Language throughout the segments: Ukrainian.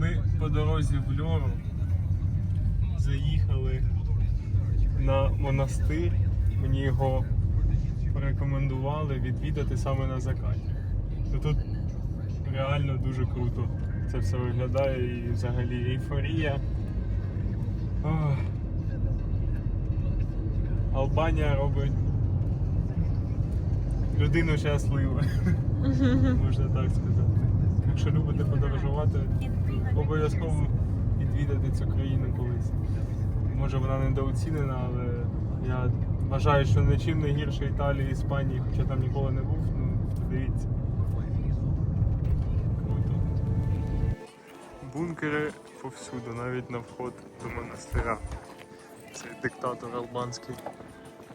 Ми по дорозі в Льору заїхали на монастир. Мені його порекомендували відвідати саме на закаті. Ну, Тут реально дуже круто це все виглядає і взагалі ейфорія. Ох. Албанія робить людину щасливу, можна так сказати. Якщо любите подорожувати, обов'язково відвідати цю країну колись. Може вона недооцінена, але я вважаю, що нічим не гірше Італії, Іспанії, хоча там ніколи не був. Ну, дивіться. Круто. Бункери повсюду, навіть на вход до монастиря. Цей диктатор албанський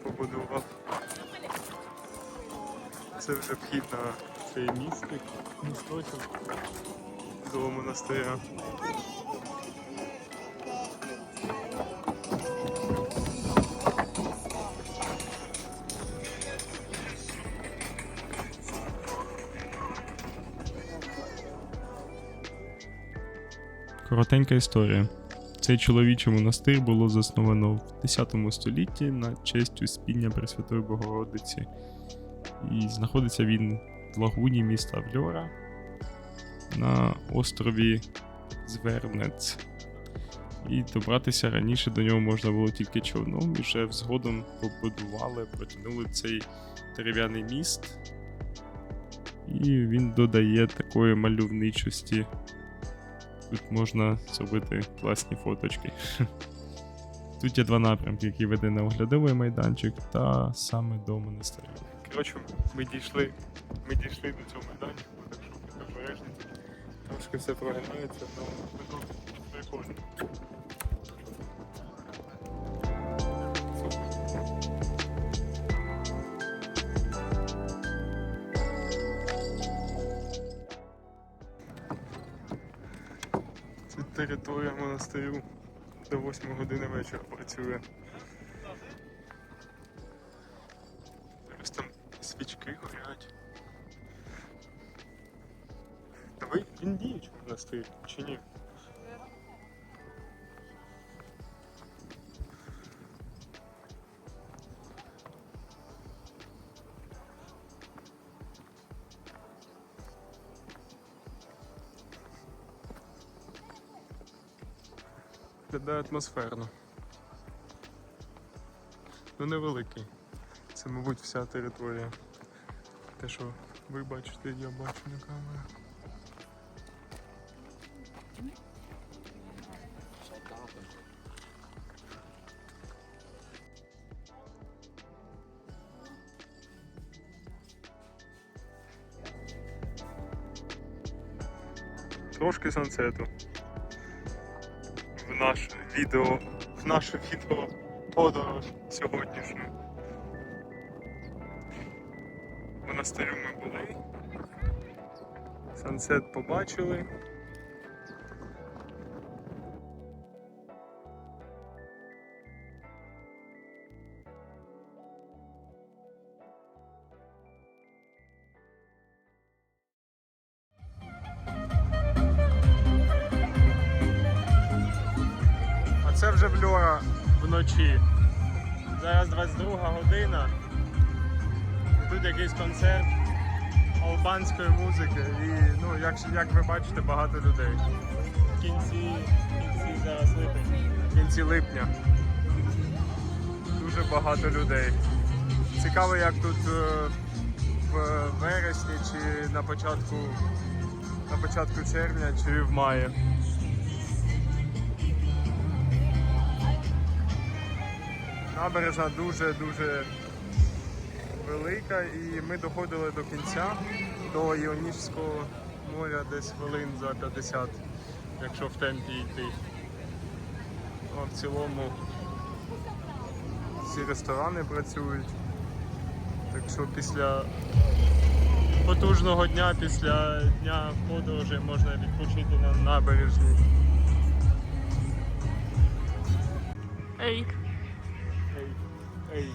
побудував. Це вже вхід на цей містик, місточок до монастиря. Коротенька історія. Цей чоловічий монастир було засновано в 10 столітті на честь Успіння Пресвятої Богородиці. І знаходиться він в лагуні міста Вльора на острові Звернець. І добратися раніше до нього можна було тільки човном, і вже згодом побудували, протягнули цей дерев'яний міст. І він додає такої мальовничості Тут можна зробити класні фоточки. Тут є два напрямки, які веде на оглядовий майданчик та саме до монастиря. Коротше, ми дійшли, ми дійшли до цього майданчику, Трошки все прогинається, але прикольно. Це територія монастирю до 8 години вечора працює. Діючий чи ні? Виглядає атмосферно. Ну невеликий. Це, мабуть, вся територія. Те, що ви бачите, я бачу на камеру. Трошки сансету в наше відео, в наше відео подорож сьогоднішню. Монастирю ми були. Сансет побачили. Музики. І ну, як, як ви бачите, багато людей. В кінці, в кінці зараз липень. В кінці липня. Дуже багато людей. Цікаво, як тут е, в вересні чи на початку, на початку червня чи в маї. Набережна дуже-дуже велика і ми доходили до кінця, до Іонічського моря десь хвилин за 50, якщо в темпі йти. А в цілому всі ресторани працюють. Так що після потужного дня, після дня подорожі можна відпочити на набережній. Ей, Ей, ей.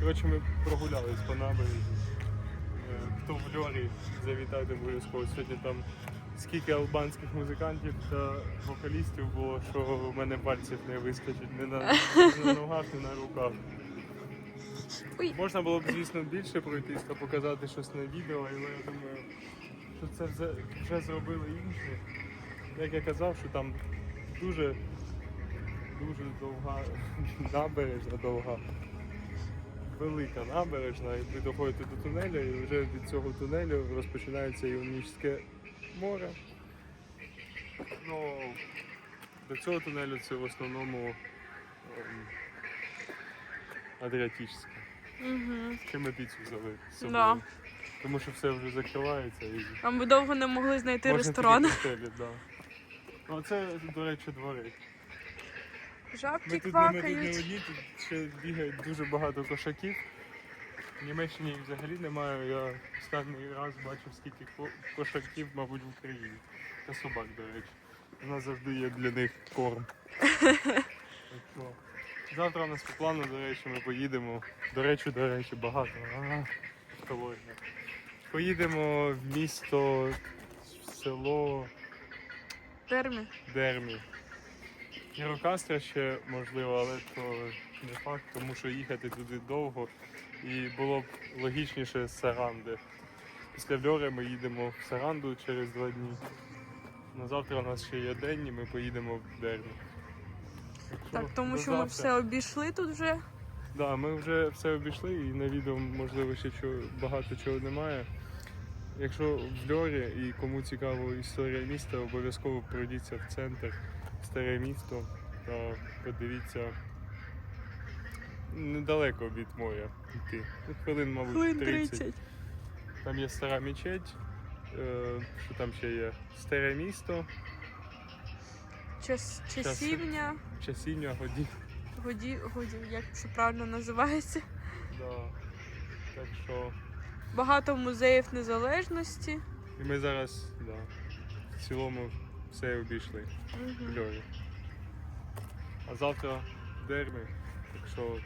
Коротше, ми прогулялись по набережні. Е, Хто в Льорі, завітайте обов'язково. Сьогодні там скільки албанських музикантів та вокалістів було, що в мене пальців не вискочить ні на, ні на ногах, ні на руках. Ой. Можна було б, звісно, більше пройтись та показати щось на відео, але я думаю, що це вже, вже зробили інші. Як я казав, що там дуже, дуже довга набережна, довга, велика набережна, і ви доходите до тунелю, і вже від цього тунелю розпочинається Іонічське море. Ну, до цього тунелю це в основному ем, Адріатичське. Угу. Ще ми піцу взяли з собою. Да. Тому що все вже закривається і А ми довго не могли знайти можна ресторан. готелі, да. Ну, це, до речі, двори. Жабки тут, ми тут не квакають. одні, тут ще бігає дуже багато кошаків. В Німеччині їх взагалі немає. Я останній раз бачив, скільки ко- кошаків, мабуть, в Україні. Та собак, до речі. У нас завжди є для них корм. Так що, Завтра у нас по плану, до речі, ми поїдемо. До речі, до речі, багато. Ага, екологія. Поїдемо в місто, в село Термі. Дермі. Гірокастра ще можливо, але то не факт, тому що їхати туди довго і було б логічніше з Саранди. Після Вльори ми їдемо в Саранду через два дні. На завтра у нас ще є день і ми поїдемо в Дермі. Так, тому що ми все обійшли тут вже. Да, ми вже все обійшли і на відео можливо ще чого, багато чого немає. Якщо в Льорі і кому цікаво історія міста, обов'язково пройдіться в центр, старе місто та подивіться недалеко від моря йти. Ну, хвилин, мабуть, Хвилин 30. 30. Там є стара мечеть, е, що там ще є? Старе місто, Час, часівня. часіння, годі. Годі, годі, як це правильно називається. Да. Так що. Багато музеїв незалежності. І ми зараз да, в цілому все обійшли в Угу. Львові. А завтра дерми, так що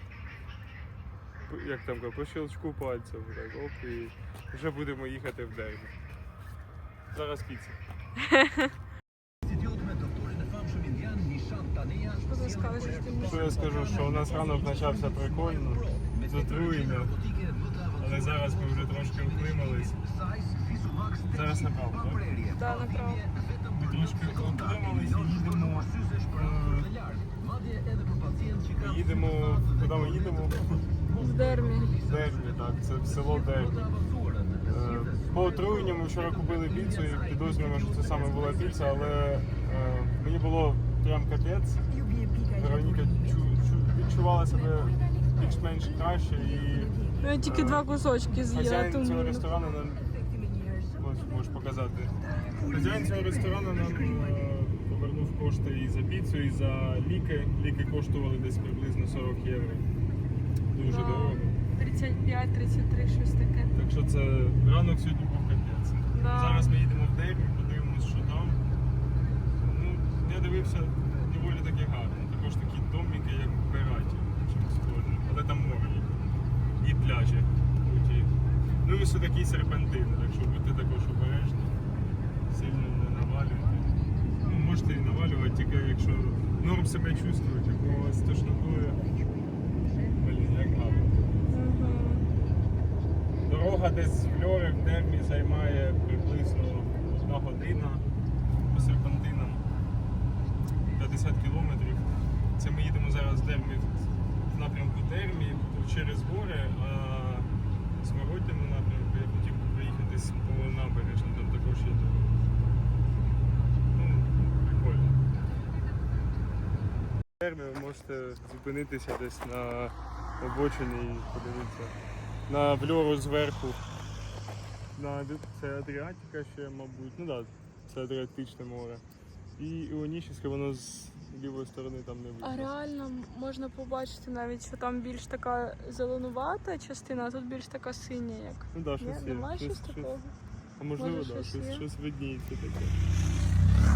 як там по щелчку пальцем, так, оп, і вже будемо їхати в дерми. Зараз? Що я скажу, що у нас ранок почався прикольно, з отруєння, але зараз ми вже трошки вклимались. Зараз направо, так? Да, направо. Трошки вклимались і їдемо. е, Їдемо, куди ми їдемо? В Дермі. Дермі, так, це село Дермі. Е, По отруєнню ми вчора купили піцу і підозрюємо, що це саме була піца, але е, мені було прям капець. Вероніка чу, чу, відчувала себе більш-менш краще і Ну, я тільки два кусочки з'їла, хазяїн цього ресторану нам можеш показати. Хазяїн цього ресторану нам е, повернув кошти і за піцу, і за ліки. Ліки коштували десь приблизно 40 євро. Дуже Да. дорого. 35-33, щось таке. Так що це ранок сьогодні був капець. Да. Зараз ми їдемо в Дербі, подивимось, що там. Ну, я дивився доволі таки гарно. Також такі домики, як в Бераті, схоже. Але там море є. І пляжі. Ну і все такий серпантин, так що будьте також обережні. Сильно не навалюйте. Ну, можете і навалювати, тільки якщо норм себе чувствуєте, бо у вас тошнотує. Блін, як. Угу. Дорога десь в Льори в Дермі займає приблизно одна година по серпантинам 50 кілометрів. Це ми їдемо зараз з Дермі в напрямку Дермі через гори, а в зворотньому напрямку я хотів би проїхатись по набережні, там також є дорога. Ну, прикольно. В ви можете зупинитися десь на обочині і подивитися на Вльору зверху. На, це Адріатика ще, мабуть. Ну так, да, це Адріатичне море. І Іонічське, воно з лівої сторони там не видно. А реально можна побачити навіть, що там більш така зеленувата частина, а тут більш така синя, як. Ну так, да, щось є. немає щось щось, такого. А можливо, так, да, щось щось, щось видніється таке.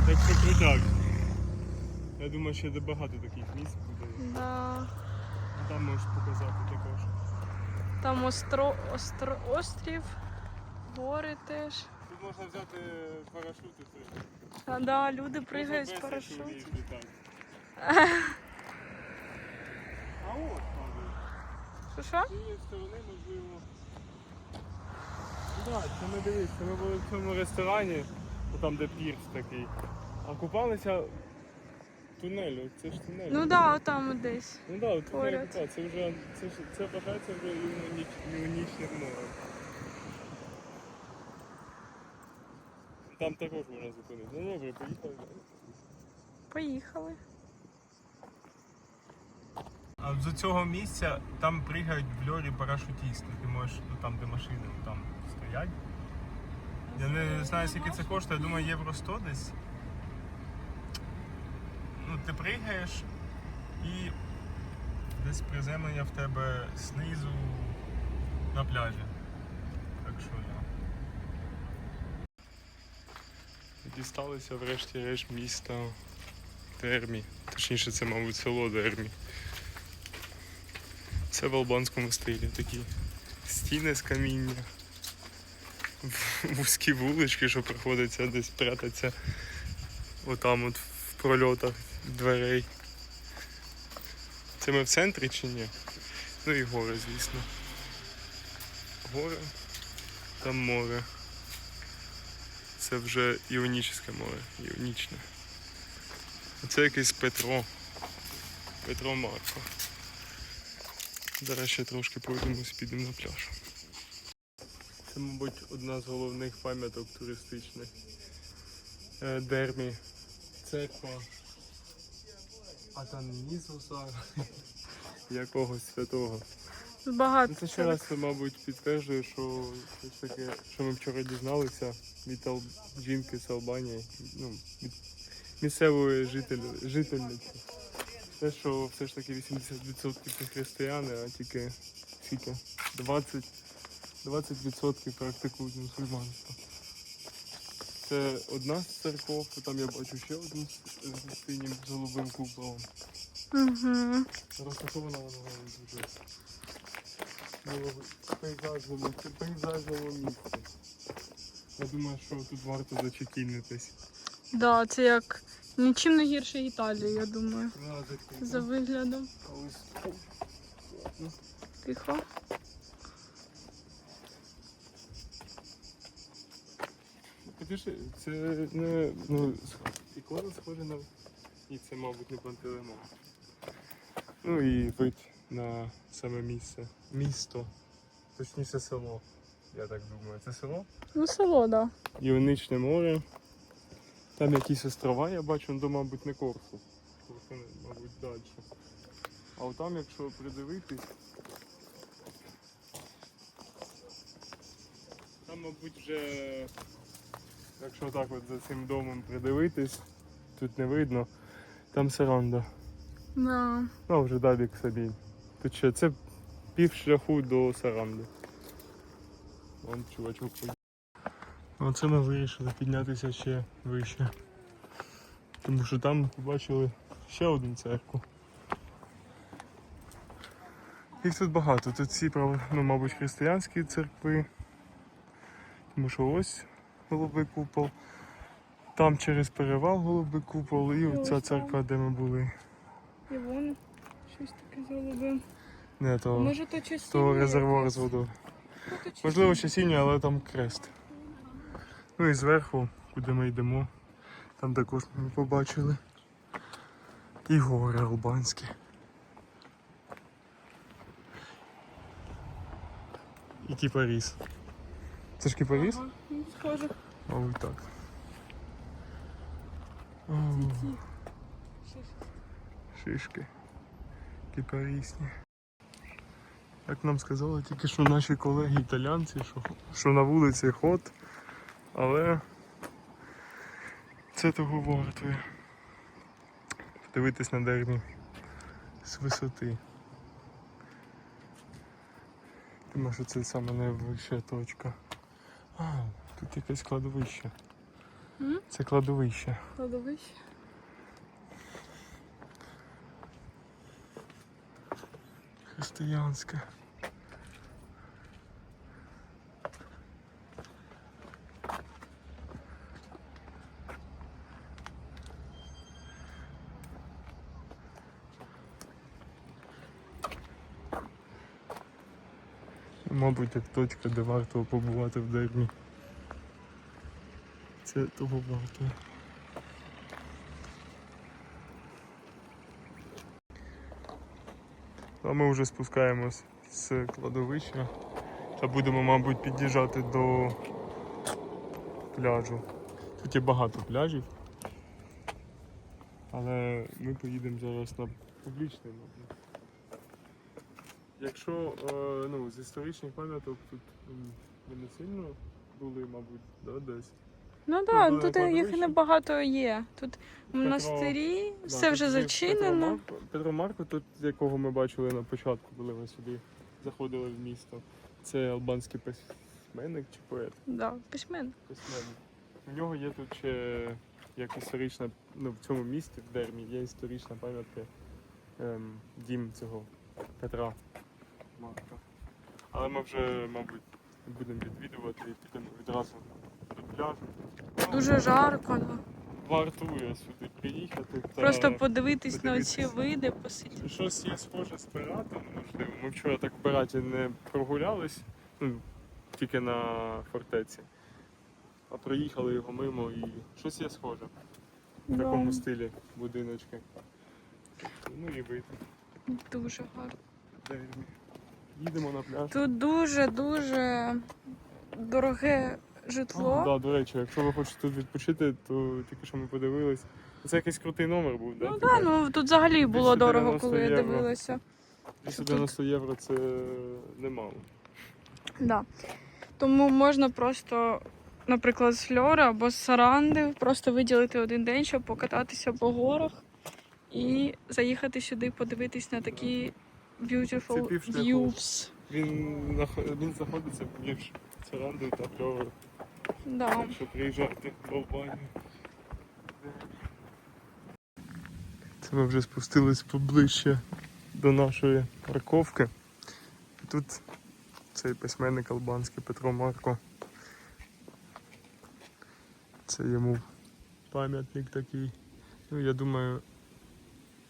Так що крутяк. Я думаю, ще багато таких місць буде. Да. Там можеш показати також. Там остро, остро, острів, гори теж. Тут можна взяти парашути. А, да, люди пригають з парашутів. А от. Що що? З цієї сторони можливо. Так, це ми дивіться, ми були в цьому ресторані, там де пірс такий. А купалися тунелю, це ж тунель. Ну да, отам десь. Ну так, да, тунель поряд. купа, це вже це, ж- це вважається вже іоніч, іонічним морем. Там також можна зупинити. Ну добре, поїхали. Поїхали. А з цього місця там пригають в льорі парашутісти. Ти можеш, ну там де машини там стоять. Я не знаю, скільки це коштує, я думаю, євро 100 десь. Ну, ти пригаєш і десь приземлення в тебе знизу на пляжі. Так що да. Дісталися врешті-решт міста Термі. Точніше, це, мабуть, село Дермі. Це в албанському стилі такі стіни з каміння, вузькі вулички, що приходиться десь прятатися отам от в прольотах дверей. Це ми в центрі чи ні? Ну і гори, звісно. Гори, там море. Це вже іонічне море, іонічне. А це якийсь Петро. Петро Марко. Зараз ще трошки пройдемось, підемо на пляж. Це, мабуть, одна з головних пам'яток туристичних. Е, Дермі. Церква. Атанізуса. Якогось святого. Багато. Ну, це ще раз, мабуть, підтверджує, що таке, що ми вчора дізналися від Ал... жінки з Албанії, ну, від місцевої жителі... жительниці. Те, що все ж таки 80% це християни, а тільки скільки? 20, 20% практикують мусульманство. Це одна з церков, там я бачу ще одну з синім з голубим куполом. Угу. Розташована вона дуже в пейзажному, пейзажному місці. Я думаю, що тут варто зачекінитись. Да, це як нічим не гірше Італії, я думаю. За виглядом. Тихо. Подивиши, це не ну, ікона схожа на. І це, мабуть, не Пантелеймон. Ну і вид на саме місце. Місто. Точніше село. Я так думаю. Це село? Ну, село, так. да. Іонічне море. Там якісь острова, я бачу, ну, то, мабуть, не Корфу. Корфу, мабуть, далі. А от там, якщо придивитись, там, мабуть, вже, якщо так от за цим домом придивитись, тут не видно, там Саранда. Да. Ну, вже далі к собі. Тут ще це пів шляху до Саранди. Вон чувачок. Оце ми вирішили піднятися ще вище. Тому що там побачили ще одну церкву. Їх тут багато. Тут всі, прав- ну, мабуть, християнські церкви. Тому що ось голубий купол. Там через перевал голубий купол і Ось оця церква, де ми були. І вон щось таке з голубим. Не, то, Може то то резервуар з водою. Можливо, ще сіній, але там крест. Ну і зверху, куди ми йдемо, там також ми побачили. І гори албанські. І кіпаріс. Це ж кіпаріс? Ага, ну, схоже. Мабуть так. О, шишки. Кіпарісні. Як нам сказали тільки що наші колеги італійці, що, що на вулиці ход, але це того вартує. Подивитись на дермі з висоти. Тому що це саме найвища точка. А, тут якесь кладовище. М? Це кладовище. Кладовище. Християнське. Мабуть, як точка, де варто побувати в Дермі. Це того варто. А ми вже спускаємось з кладовища та будемо, мабуть, під'їжджати до пляжу. Тут є багато пляжів. Але ми поїдемо зараз на публічний, мабуть. Якщо е, ну, з історичних пам'яток тут м, ви не сильно були, мабуть, да, десь. Ну так, да, тут їх небагато є. Тут Петро- монастирі, Да, все тут вже зачинено. Петро Марко, Петро Марко, тут, якого ми бачили на початку, коли ми сюди заходили в місто. Це албанський письменник чи поет. Да, письменник. письменник. У нього є тут ще як історична, ну в цьому місті, в Дермі, є історична пам'ятка ем, дім цього Петра Марка. Але ми вже, мабуть, не будемо відвідувати і підемо відразу до пляжу. Дуже жарко. да. Вартує сюди приїхати. Та Просто подивитись на подивитись. ці види, посидіти. Щось є схоже з пиратом, можливо. Ми вчора так в пираті не прогулялись, ну, тільки на фортеці. А проїхали його мимо і щось є схоже. В Да, такому стилі будиночки. Ну і вийти. дуже гарно. Їдемо на пляж. Тут дуже-дуже дороге житло. Да, до речі, якщо ви хочете тут відпочити, то тільки що ми подивились. Це якийсь крутий номер був, да? Ну так, да, ну тут взагалі було дорого, коли я євро. дивилася. 290 євро це немало. Да. Тому можна просто, наприклад, з Фльори або з Саранди просто виділити один день, щоб покататися по горах і заїхати сюди, подивитись на такі Це beautiful півшляху. views. Він, нах- він знаходиться між Сарандою та Фльорою. Да. Якщо приїжджати в Албанію. Це ми вже спустились поближче до нашої парковки. І Тут цей письменник албанський Петро Марко. Це йому пам'ятник такий. Ну, я думаю,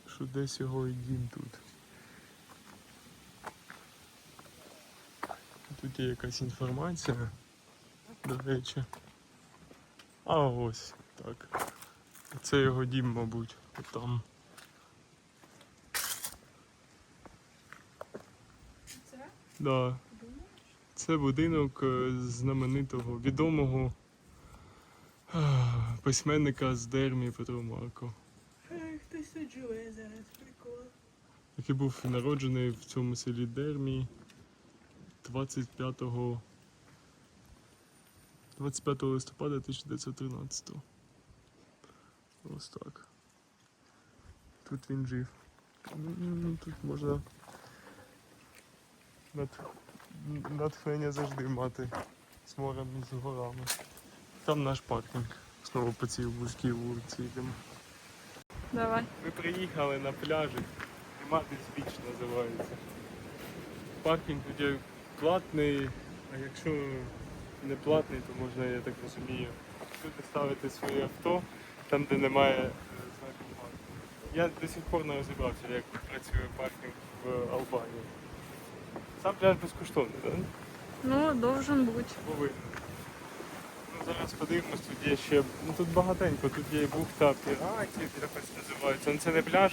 що десь його і дім тут. Тут є якась інформація, до речі. А ось так. Це його дім, мабуть, там. Да. Це будинок е, знаменитого, відомого ah, письменника з Дермі Петро Марко, Хтось тут живе зараз, прикол. який був народжений в цьому селі Дермі 25 25 листопада 1913. Ось так. Тут він жив. Ну, ну, Тут можна нат- натхнення завжди мати з морем і з горами. Там наш паркінг. Знову по цій вузькій вулиці йдемо. Давай. Ми приїхали на пляжі. Приматись біч називається. Паркінг є платний, а якщо не платний, то можна, я так розумію, сюди ставити своє авто, там де немає е, знаку паркінгу. Я до сих пор не розібрався, як працює паркінг в Албанії. Сам пляж безкоштовний, так? Ну, должен бути. Повинен. Ну, зараз подивимось, тут є ще. Ну тут багатенько, тут є бухта піратів, якось називається. Ну це не пляж.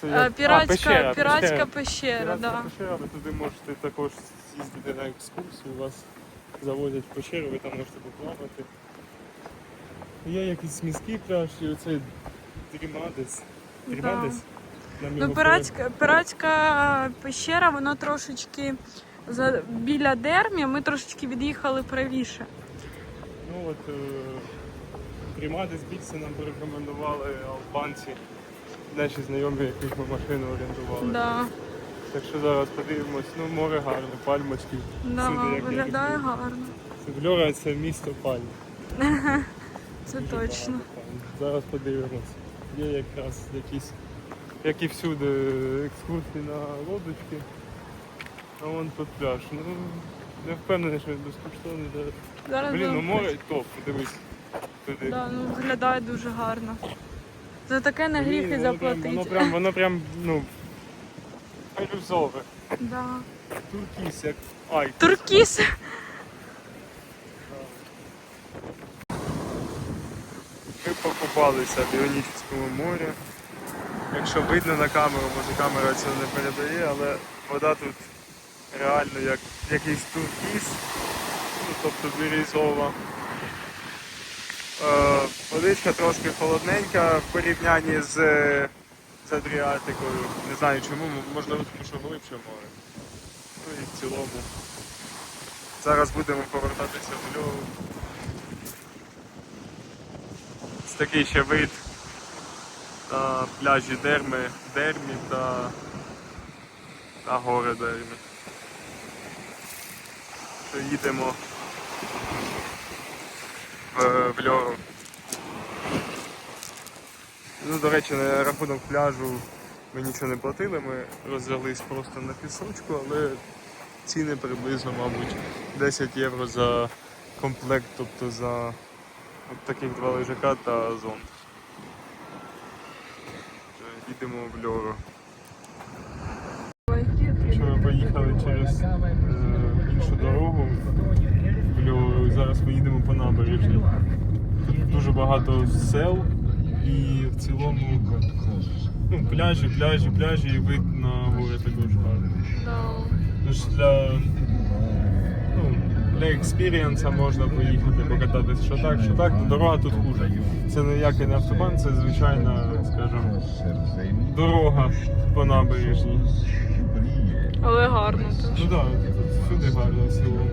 Це Е, як- Піратська, а, пещера, піратська пещера. пещера, Піратська пещера, ви туди можете також з'їздити на екскурсію, вас завозять в пещеру, ви там можете поплавати. Є якийсь міський пляж і оцей Дрімадес. Дрімадес? Нам Ну, його пиратська, пиратська пещера, вона трошечки за, біля Дермі, ми трошечки від'їхали правіше. Ну от е, Примадис більше нам порекомендували албанці, наші знайомі, яких ми машину орендували. Да, Так що зараз подивимось, ну море гарне, пальмочки. да, Всюди, як я виглядає люблю. гарно. Вльора це місто пальм. Це Дуже точно. багато пальм. Зараз подивимось. Є якраз якісь, як і всюди, екскурсії на лодочки. А вон тут пляж. Ну, не впевнений, що він безкоштовний зараз. Зараз Блін, ну море топ, подивись. Туди. да, ну, виглядає дуже гарно. За таке на гріх і Блін, воно прям- заплатити. Воно прям, воно прям, ну, ілюзове. Да. Туркіс, як Ай, Туркіс. Ми покупалися в Іонічському морі. Якщо видно на камеру, може камера цього не передає, але вода тут реально як якийсь туркіз, ну, тобто бірізова. Е, водичка трошки холодненька в порівнянні з, з Адріатикою. Не знаю чому, можливо, тому що глибше море. Ну і в цілому. Зараз будемо повертатися в Львов. Ось такий ще вид на пляжі Дерми, Дермі та, та гори Дермі. Їдемо в, в Льору. Ну, до речі, на рахунок пляжу ми нічого не платили, ми розвзялись просто на пісочку, але ціни приблизно, мабуть, 10 євро за комплект, тобто за от таких два лежака та зонт. Їдемо в Льору. Що ми поїхали через е, іншу дорогу в Льору, зараз ми їдемо по набережні. Тут дуже багато сел і в цілому ну, пляжі, пляжі, пляжі і вид на гори також гарний. Тож для, ну, для експірієнса можна поїхати покататись. Що так, що так, дорога тут хуже. Це ніякий не автобан, це звичайна, скажімо, дорога по набережній. Але гарно Ну так, да, тут всюди гарно в цілому.